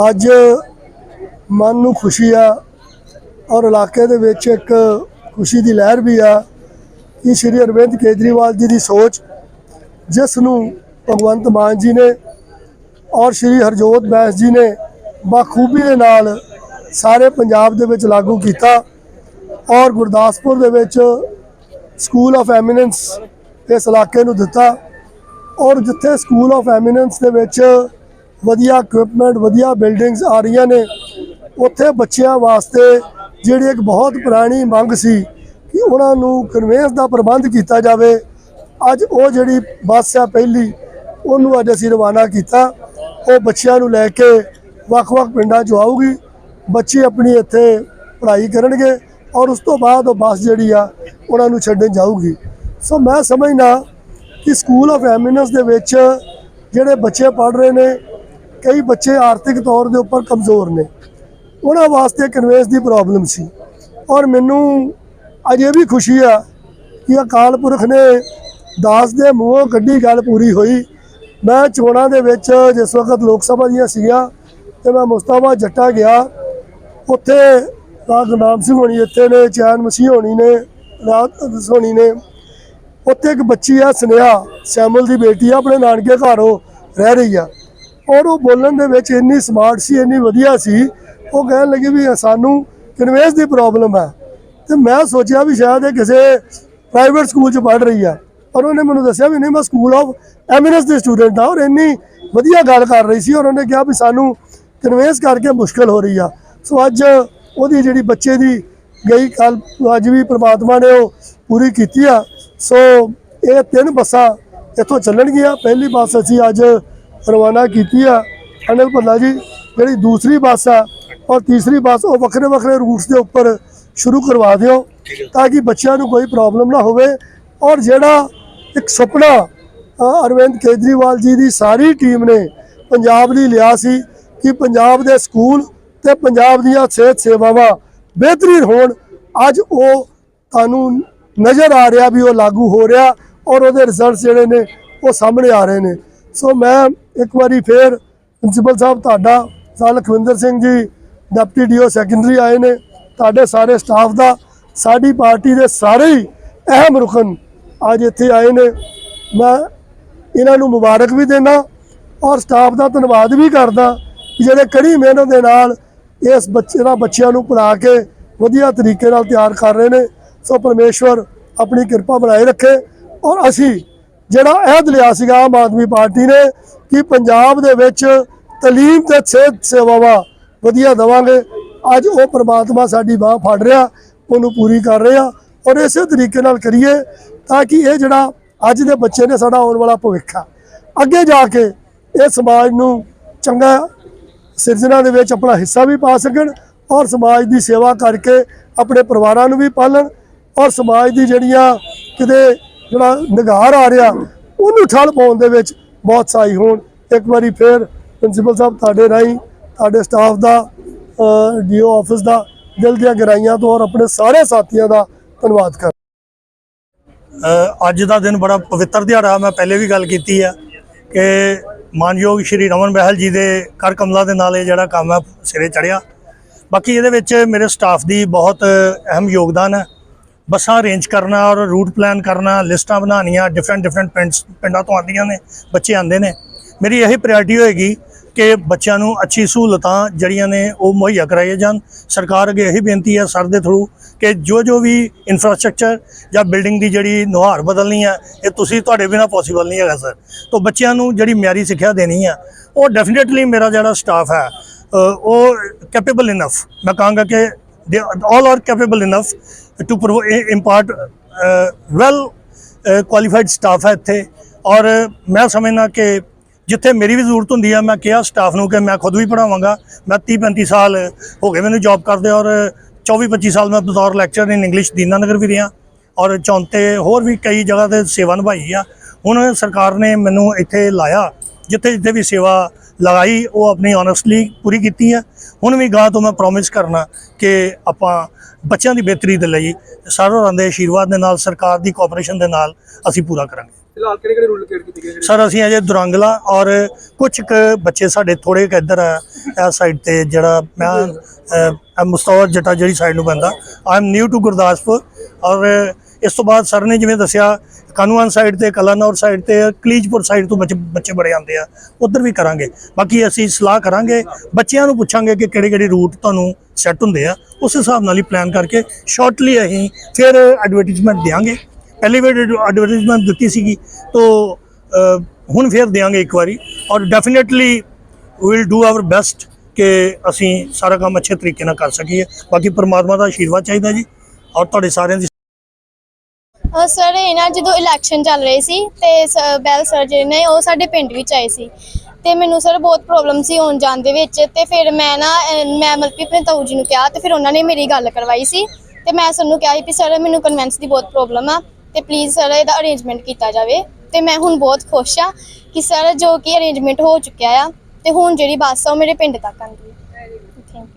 ਅੱਜ ਮਨ ਨੂੰ ਖੁਸ਼ੀ ਆ ਔਰ ਇਲਾਕੇ ਦੇ ਵਿੱਚ ਇੱਕ ਖੁਸ਼ੀ ਦੀ ਲਹਿਰ ਵੀ ਆ ਕਿ ਸ਼੍ਰੀ ਅਰਵਿੰਦ ਕੇਜਰੀਵਾਲ ਜੀ ਦੀ ਸੋਚ, ਜਿਸ ਨੂੰ ਭਗਵੰਤ ਮਾਨ ਜੀ ਨੇ ਔਰ ਸ਼੍ਰੀ ਹਰਜੋਤ ਬੈਂਸ ਜੀ ਨੇ ਬਾਖੂਬੀ ਦੇ ਨਾਲ ਸਾਰੇ ਪੰਜਾਬ ਦੇ ਵਿੱਚ ਲਾਗੂ ਕੀਤਾ ਔਰ ਗੁਰਦਾਸਪੁਰ ਦੇ ਵਿੱਚ ਸਕੂਲ ਆਫ ਐਮੀਨੈਂਸ ਇਸ ਇਲਾਕੇ ਨੂੰ ਦਿੱਤਾ ਔਰ ਜਿੱਥੇ ਸਕੂਲ ਆਫ ਐਮੀਨੈਂਸ ਦੇ ਵਿੱਚ ਵਧੀਆ ਇਕਵਿਪਮੈਂਟ ਵਧੀਆ ਬਿਲਡਿੰਗਸ ਆ ਰਹੀਆਂ ਨੇ। ਉੱਥੇ ਬੱਚਿਆਂ ਵਾਸਤੇ ਜਿਹੜੀ ਇੱਕ ਬਹੁਤ ਪੁਰਾਣੀ ਮੰਗ ਸੀ ਕਿ ਉਹਨਾਂ ਨੂੰ ਕਨਵੇਂਸ ਦਾ ਪ੍ਰਬੰਧ ਕੀਤਾ ਜਾਵੇ। ਅੱਜ ਉਹ ਜਿਹੜੀ ਬੱਸ ਆ ਪਹਿਲੀ, ਉਹਨੂੰ ਅੱਜ ਅਸੀਂ ਰਵਾਨਾ ਕੀਤਾ। ਉਹ ਬੱਚਿਆਂ ਨੂੰ ਲੈ ਕੇ ਵੱਖ-ਵੱਖ ਪਿੰਡਾਂ 'ਚ ਆਊਗੀ। ਬੱਚੇ ਆਪਣੀ ਇੱਥੇ ਪੜ੍ਹਾਈ ਕਰਨਗੇ ਔਰ ਉਸ ਤੋਂ ਬਾਅਦ ਉਹ ਬੱਸ ਜਿਹੜੀ ਆ, ਉਹਨਾਂ ਨੂੰ ਛੱਡਣ ਜਾਊਗੀ। ਸੋ ਮੈਂ ਸਮਝਦਾ ਕਿ ਸਕੂਲ ਆਫ ਐਮਿਨੈਂਸ ਦੇ ਵਿੱਚ ਜਿਹੜੇ ਬੱਚੇ ਪੜ੍ਹ ਰਹੇ ਨੇ ਕਈ ਬੱਚੇ ਆਰਥਿਕ ਤੌਰ ਦੇ ਉੱਪਰ ਕਮਜ਼ੋਰ ਨੇ। ਉਹਨਾਂ ਵਾਸਤੇ ਕਨਵੇਂਸ ਦੀ ਪ੍ਰੋਬਲਮ ਸੀ। ਔਰ ਮੈਨੂੰ ਅੱਜ ਇਹ ਵੀ ਖੁਸ਼ੀ ਆ ਕਿ ਅਕਾਲ ਪੁਰਖ ਨੇ ਦਾਸ ਦੇ ਮੂੰਹੋਂ ਕੱਢੀ ਗੱਲ ਪੂਰੀ ਹੋਈ। ਮੈਂ ਚੋਣਾਂ ਦੇ ਵਿੱਚ ਜਿਸ ਵਕਤ ਲੋਕ ਸਭਾ ਦੀਆਂ ਸੀਗੀਆਂ ਤੇ ਮੈਂ ਮੁਸਤਾਫਾ ਜੱਟਾ ਗਿਆ, ਉੱਥੇ ਰਾਜ ਗੁਰਨਾਮ ਸਿੰਘ ਹੋਣੀ ਇੱਥੇ ਨੇ, ਚੈਨ ਮਸੀਹ ਹੋਣੀ ਨੇ ਰਾਤ ਹੋਣੀ ਨੇ। ਉੱਥੇ ਇੱਕ ਬੱਚੀ ਆ, ਸਨੇਹਾ ਸੈਮਲ ਦੀ ਬੇਟੀ ਆ, ਆਪਣੇ ਨਾਨਕੇ ਘਰ ਉਹ ਰਹਿ ਰਹੀ ਆ। ਔਰ ਉਹ ਬੋਲਣ ਦੇ ਵਿੱਚ ਇੰਨੀ ਸਮਾਰਟ ਸੀ, ਇੰਨੀ ਵਧੀਆ ਸੀ, ਉਹ ਕਹਿਣ ਲੱਗੀ ਵੀ ਸਾਨੂੰ ਕਨਵੇਸ ਦੀ ਪ੍ਰੋਬਲਮ ਹੈ। ਤੇ ਮੈਂ ਸੋਚਿਆ ਵੀ ਸ਼ਾਇਦ ਇਹ ਕਿਸੇ ਪ੍ਰਾਈਵੇਟ ਸਕੂਲ 'ਚ ਪੜ੍ਹ ਰਹੀ ਆ ਪਰ ਉਹਨੇ ਮੈਨੂੰ ਦੱਸਿਆ ਵੀ ਨਹੀਂ, ਮੈਂ ਸਕੂਲ ਆਫ ਐਮਿਨੈਂਸ ਦੇ ਸਟੂਡੈਂਟ ਆ ਔਰ ਇੰਨੀ ਵਧੀਆ ਗੱਲ ਕਰ ਰਹੀ ਸੀ ਔਰ ਉਹਨੇ ਕਿਹਾ ਵੀ ਸਾਨੂੰ ਕਨਵੇਸ ਕਰਕੇ ਮੁਸ਼ਕਲ ਹੋ ਰਹੀ ਆ। ਸੋ ਅੱਜ ਉਹਦੀ ਜਿਹੜੀ ਬੱਚੇ ਦੀ ਗਈ ਕੱਲ, ਅੱਜ ਵੀ ਪ੍ਰਮਾਤਮਾ ਨੇ ਉਹ ਪੂਰੀ ਕੀਤੀ ਆ। ਸੋ ਇਹ ਤਿੰਨ ਬੱਸਾਂ ਇੱਥੋਂ ਚੱਲਣਗੀਆਂ। ਪਹਿਲੀ ਬੱਸ ਅਸੀਂ ਅੱਜ ਰਵਾਨਾ ਕੀਤੀ ਆ। ਅਨਿਲ ਭੱਲਾ ਜੀ ਜਿਹੜੀ ਦੂਸਰੀ ਬੱਸ ਆ ਔਰ ਤੀਸਰੀ ਬੱਸ ਉਹ ਵੱਖਰੇ ਵੱਖਰੇ ਰੂਟਸ ਦੇ ਉੱਪਰ ਸ਼ੁਰੂ ਕਰਵਾ ਦਿਓ ਤਾਂ ਕਿ ਬੱਚਿਆਂ ਨੂੰ ਕੋਈ ਪ੍ਰੋਬਲਮ ਨਾ ਹੋਵੇ। ਔਰ ਜਿਹੜਾ ਇੱਕ ਸੁਪਨਾ ਅਰਵਿੰਦ ਕੇਜਰੀਵਾਲ ਜੀ ਦੀ ਸਾਰੀ ਟੀਮ ਨੇ ਪੰਜਾਬ ਲਈ ਲਿਆ ਸੀ ਕਿ ਪੰਜਾਬ ਦੇ ਸਕੂਲ ਤੇ ਪੰਜਾਬ ਦੀਆਂ ਸਿਹਤ ਸੇਵਾਵਾਂ ਬਿਹਤਰੀਨ ਹੋਣ। ਅੱਜ ਉਹ ਤੁਹਾਨੂੰ ਨਜ਼ਰ ਆ ਰਿਹਾ ਵੀ ਉਹ ਲਾਗੂ ਹੋ ਰਿਹਾ ਔਰ ਉਹਦੇ ਰਿਜ਼ਲਟਸ ਜਿਹੜੇ ਨੇ ਉਹ ਸਾਹਮਣੇ ਆ ਰਹੇ ਨੇ। ਸੋ ਮੈਂ ਇੱਕ ਵਾਰੀ ਫੇਰ ਪ੍ਰਿੰਸੀਪਲ ਸਾਹਿਬ ਤੁਹਾਡਾ sir Lakhwinder Singh ji, deputy DO secondary ਆਏ ਨੇ। ਤੁਹਾਡੇ ਸਾਰੇ ਸਟਾਫ ਦਾ, ਸਾਡੀ ਪਾਰਟੀ ਦੇ ਸਾਰੇ ਹੀ ਅਹਿਮ ਰੁਕਨ ਅੱਜ ਇੱਥੇ ਆਏ ਨੇ। ਮੈਂ ਇਹਨਾਂ ਨੂੰ ਮੁਬਾਰਕ ਵੀ ਦੇਣਾ ਔਰ ਸਟਾਫ ਦਾ ਧੰਨਵਾਦ ਵੀ ਕਰਦਾ ਜਿਹੜੇ ਕੜੀ ਮਿਹਨਤ ਦੇ ਨਾਲ ਇਸ ਬੱਚੇ ਦਾ ਬੱਚਿਆਂ ਨੂੰ ਪੜ੍ਹਾ ਕੇ ਵਧੀਆ ਤਰੀਕੇ ਨਾਲ ਤਿਆਰ ਕਰ ਰਹੇ ਨੇ। ਸੋ ਪਰਮੇਸ਼ਵਰ ਆਪਣੀ ਕਿਰਪਾ ਬਣਾਏ ਰੱਖੇ ਔਰ ਅਸੀਂ ਜਿਹੜਾ ਅਹਿਦ ਲਿਆ ਸੀਗਾ ਆਮ ਆਦਮੀ ਪਾਰਟੀ ਨੇ ਕਿ ਪੰਜਾਬ ਦੇ ਵਿੱਚ ਤਾਲੀਮ ਤੇ ਸਿਹਤ ਸੇਵਾਵਾਂ ਵਧੀਆ ਦੇਵਾਂਗੇ। ਅੱਜ ਉਹ ਪ੍ਰਮਾਤਮਾ ਸਾਡੀ ਬਾਹ ਫੜ ਰਿਹਾ, ਉਹਨੂੰ ਪੂਰੀ ਕਰ ਰਿਹਾ ਔਰ ਇਸੇ ਤਰੀਕੇ ਨਾਲ ਕਰੀਏ ਤਾਂ ਕਿ ਇਹ ਜਿਹੜਾ ਅੱਜ ਦੇ ਬੱਚੇ ਨੇ ਸਾਡਾ ਆਉਣ ਵਾਲਾ ਭਵਿੱਖ ਆ। ਅੱਗੇ ਜਾ ਕੇ ਇਹ ਸਮਾਜ ਨੂੰ ਚੰਗਾ ਸਿਰਜਣਾ ਦੇ ਵਿੱਚ ਆਪਣਾ ਹਿੱਸਾ ਵੀ ਪਾ ਸਕਣ ਔਰ ਸਮਾਜ ਦੀ ਸੇਵਾ ਕਰਕੇ ਆਪਣੇ ਪਰਿਵਾਰਾਂ ਨੂੰ ਵੀ ਪਾਲਣ ਔਰ ਸਮਾਜ ਦੀ ਜਿਹੜੀਆਂ ਕਿਤੇ ਜਿਹੜਾ ਨਿਗਾਰ ਆ ਰਿਹਾ, ਉਹਨੂੰ ਠੱਲ ਪਾਉਣ ਦੇ ਵਿੱਚ ਬਹੁਤ ਸਹਾਈ ਹੋਣ। ਇੱਕ ਵਾਰੀ ਫੇਰ ਪ੍ਰਿੰਸੀਪਲ ਸਾਹਿਬ ਤੁਹਾਡੇ ਰਾਹੀਂ, ਤੁਹਾਡੇ ਸਟਾਫ ਦਾ ਡੀਓ ਆਫਿਸ ਦਾ ਦਿਲ ਦੀਆਂ ਗਹਿਰਾਈਆਂ ਤੋਂ ਔਰ ਆਪਣੇ ਸਾਰੇ ਸਾਥੀਆਂ ਦਾ ਧੰਨਵਾਦ ਕਰ ਅੱਜ ਦਾ ਦਿਨ ਬੜਾ ਪਵਿੱਤਰ ਦਿਹਾੜਾ, ਮੈਂ ਪਹਿਲੇ ਵੀ ਗੱਲ ਕੀਤੀ ਆ ਕਿ ਮਾਨਯੋਗ ਸ਼੍ਰੀ ਰਮਨ ਬਹਿਲ ਜੀ ਦੇ ਕਰ ਕਮਲਾ ਦੇ ਨਾਲ ਇਹ ਜਿਹੜਾ ਕੰਮ ਹੈ ਸਿਰੇ ਚੜਿਆ ਬਾਕੀ ਇਹਦੇ ਵਿੱਚ ਮੇਰੇ ਸਟਾਫ ਦੀ ਬਹੁਤ ਅਹਿਮ ਯੋਗਦਾਨ ਹੈ ਬੱਸਾਂ ਅਰੇਂਜ ਕਰਨਾ ਔਰ ਰੂਟ ਪਲਾਨ ਕਰਨਾ, ਲਿਸਟਾਂ ਬਣਾਉਣੀਆਂ ਡਿਫਰੈਂਟ ਡਿਫਰੈਂਟ ਪਿੰਡਸ ਪਿੰਡਾਂ ਤੋਂ ਆਉਂਦੀਆਂ ਨੇ, ਬੱਚੇ ਆਉਂਦੇ ਨੇ। ਮੇਰੀ ਇਹੀ ਪ੍ਰਾਇੋਰਟੀ ਹੋਏਗੀ ਕਿ ਬੱਚਿਆਂ ਨੂੰ ਅੱਛੀ ਸਹੂਲਤਾਂ ਜਿਹੜੀਆਂ ਨੇ ਉਹ ਮੁਹੱਈਆ ਕਰਾਈਆਂ ਜਾਣ। ਸਰਕਾਰ ਅੱਗੇ ਇਹੀ ਬੇਨਤੀ ਹੈ ਸਰ ਦੇ ਥਰੂ ਕਿ ਜੋ ਜੋ ਵੀ ਇਨਫਰਾਸਟ੍ਰਕਚਰ ਜਾਂ ਬਿਲਡਿੰਗ ਦੀ ਜਿਹੜੀ ਨੁਹਾਰ ਬਦਲਣੀ ਹੈ, ਇਹ ਤੁਸੀਂ ਤੁਹਾਡੇ ਬਿਨਾ ਪੋਸੀਬਲ ਨਹੀਂ ਹੈਗਾ ਸਰ। ਤੋਂ ਬੱਚਿਆਂ ਨੂੰ ਜਿਹੜੀ ਮਿਆਰੀ ਸਿੱਖਿਆ ਦੇਣੀ ਹੈ, ਉਹ ਡੈਫੀਨਿਟਲੀ ਮੇਰਾ ਜਿਹੜਾ ਸਟਾਫ ਹੈ ਉਹ ਕੈਪੇਬਲ ਇਨਫ ਮੈਂ ਕਹਾਂਗਾ ਕਿ they all are capable enough to impart well qualified staff ਹੈ ਇੱਥੇ। ਔਰ ਮੈਂ ਸਮਝਣਾ ਕਿ ਜਿੱਥੇ ਮੇਰੀ ਵੀ ਜ਼ਰੂਰਤ ਹੁੰਦੀ ਹੈ ਮੈਂ ਕਿਹਾ ਸਟਾਫ ਨੂੰ ਕਿ ਮੈਂ ਖੁਦ ਵੀ ਪੜਾਵਾਂਗਾ ਮੈਂ 30 35 ਸਾਲ ਹੋ ਗਏ ਮੈਨੂੰ ਜੌਬ ਕਰਦੇ ਔਰ 24 25 ਸਾਲ ਮੈਂ ਬਤੌਰ ਲੈਕਚਰ ਇਨ ਇੰਗਲਿਸ਼ ਦੀਨਾਨਗਰ ਵੀ ਰਿਹਾ। ਔਰ ਚੌਂਤੇ ਹੋਰ ਵੀ ਕਈ ਜਗ੍ਹਾ ਤੇ ਸੇਵਾ ਨਿਭਾਈ ਆ। ਹੁਣ ਸਰਕਾਰ ਨੇ ਮੈਨੂੰ ਇੱਥੇ ਲਾਇਆ। ਜਿੱਥੇ ਜਿੱਥੇ ਵੀ ਸੇਵਾ ਲਗਾਈ ਉਹ ਆਪਣੀ ਓਨੈਸਟਲੀ ਪੂਰੀ ਕੀਤੀ ਹੈ ਹੁਣ ਵੀ ਗਾਂ ਤੋਂ ਮੈਂ ਪ੍ਰੋਮਿਸ ਕਰਨਾ ਕਿ ਆਪਾਂ ਬੱਚਿਆਂ ਦੀ ਬਿਹਤਰੀ ਦੇ ਲਈ ਸਾਰਿਆਂ ਦੇ ਆਸ਼ੀਰਵਾਦ ਦੇ ਨਾਲ ਸਰਕਾਰ ਦੀ ਕੋਆਪਰੇਸ਼ਨ ਦੇ ਨਾਲ ਅਸੀਂ ਪੂਰਾ ਕਰਾਂਗੇ। ਫਿਲਹਾਲ ਕਿਹੜੇ ਕਿਹੜੇ ਰੂਲ ਲੋਕੇਟ ਕੀਤੇ ਗਏ ਜਿਹੜੇ ਸਰ ਅਸੀਂ ਅਜੇ ਦੁਰੰਗਲਾ ਔਰ ਕੁਝ ਕੁ ਬੱਚੇ ਸਾਡੇ ਥੋੜੇ ਕੁ ਇੱਧਰ ਆ ਇਸ ਸਾਈਡ ਤੇ ਜਿਹੜਾ ਮੈਂ ਅਹ, ਮੁਸਤਫਾ ਜੱਟਾ ਜਿਹੜੀ ਸਾਈਡ ਨੂੰ ਪੈਂਦਾ। I am new to Gurdaspur ਔਰ ਇਸ ਤੋਂ ਬਾਅਦ ਸਰ ਨੇ ਜਿਵੇਂ ਦੱਸਿਆ, ਕਾਨੂੰਨ ਸਾਈਡ ਤੇ, ਕਲਾਨੌਰ ਸਾਈਡ ਤੇ, ਕਲੀਜਪੁਰ ਸਾਈਡ ਤੋਂ ਬੱਚੇ ਬੱਚੇ ਬੜੇ ਆਉਂਦੇ ਆ, ਉਧਰ ਵੀ ਕਰਾਂਗੇ। ਬਾਕੀ ਅਸੀਂ ਸਲਾਹ ਕਰਾਂਗੇ, ਬੱਚਿਆਂ ਨੂੰ ਪੁੱਛਾਂਗੇ ਕਿ ਕਿਹੜੇ ਕਿਹੜੇ ਰੂਟ ਤੁਹਾਨੂੰ ਸੈੱਟ ਹੁੰਦੇ ਆ। ਉਸ ਹਿਸਾਬ ਨਾਲ ਹੀ ਪਲਾਨ ਕਰਕੇ ਸ਼ਾਰਟਲੀ ਅਸੀਂ ਫਿਰ ਐਡਵਰਟਾਈਜ਼ਮੈਂਟ ਦੇਵਾਂਗੇ ਪਹਿਲੀ ਵਾਰ ਐਡਵਰਟਾਈਜ਼ਮੈਂਟ ਦਿੱਤੀ ਸੀਗੀ, ਤੋਂ ਹੁਣ ਫਿਰ ਦੇਵਾਂਗੇ ਇੱਕ ਵਾਰੀ। ਔਰ definitely will do our best ਕਿ ਅਸੀਂ ਸਾਰਾ ਕੰਮ ਅੱਛੇ ਤਰੀਕੇ ਨਾਲ ਕਰ ਸਕੀਏ। ਬਾਕੀ ਪਰਮਾਤਮਾ ਦਾ ਆਸ਼ੀਰਵਾਦ ਚਾਹੀਦਾ ਜੀ। ਔਰ ਤੁਹਾਡੇ ਸਾਰਿਆਂ ਦੀ ਸਰ ਇਹ ਨਾ ਜਦੋਂ ਇਲੈਕਸ਼ਨ ਚੱਲ ਰਹੇ ਸੀ ਤੇ ਸ- ਬੈਲ ਸਰ ਜਿਹੜੇ ਨੇ ਉਹ ਸਾਡੇ ਪਿੰਡ ਵਿੱਚ ਆਏ ਸੀ। ਤੇ ਮੈਨੂੰ ਸਰ ਬਹੁਤ ਪ੍ਰੋਬਲਮ ਸੀ ਆਉਣ ਜਾਣ ਦੇ ਵਿੱਚ ਤੇ ਫਿਰ ਮੈਂ ਨਾ ਅਹ, ਮੈਂ ਮਤਲਬ ਕਿ ਆਪਣੇ ਤਾਊ ਜੀ ਨੂੰ ਕਿਹਾ ਤੇ ਫਿਰ ਉਹਨਾਂ ਨੇ ਮੇਰੀ ਗੱਲ ਕਰਵਾਈ ਸੀ। ਤੇ ਮੈਂ ਸਰ ਨੂੰ ਕਿਹਾ ਸੀ ਵੀ ਸਰ ਮੈਨੂੰ ਕਨਵੈਂਸ ਦੀ ਬਹੁਤ ਪ੍ਰੋਬਲਮ ਆ ਤੇ ਪਲੀਜ਼ ਸਰ ਇਹਦਾ ਅਰੇਂਜਮੈਂਟ ਕੀਤਾ ਜਾਵੇ। ਤੇ ਮੈਂ ਹੁਣ ਬਹੁਤ ਖੁਸ਼ ਆ ਕਿ ਸਰ ਜੋ ਕਿ ਅਰੇਂਜਮੈਂਟ ਹੋ ਚੁੱਕਿਆ ਆ ਤੇ ਹੁਣ ਜਿਹੜੀ ਬੱਸ ਆ ਉਹ ਮੇਰੇ ਪਿੰਡ ਤੱਕ ਆਉਂਦੀ ਹੈ ਥੈਂਕ ਯੂ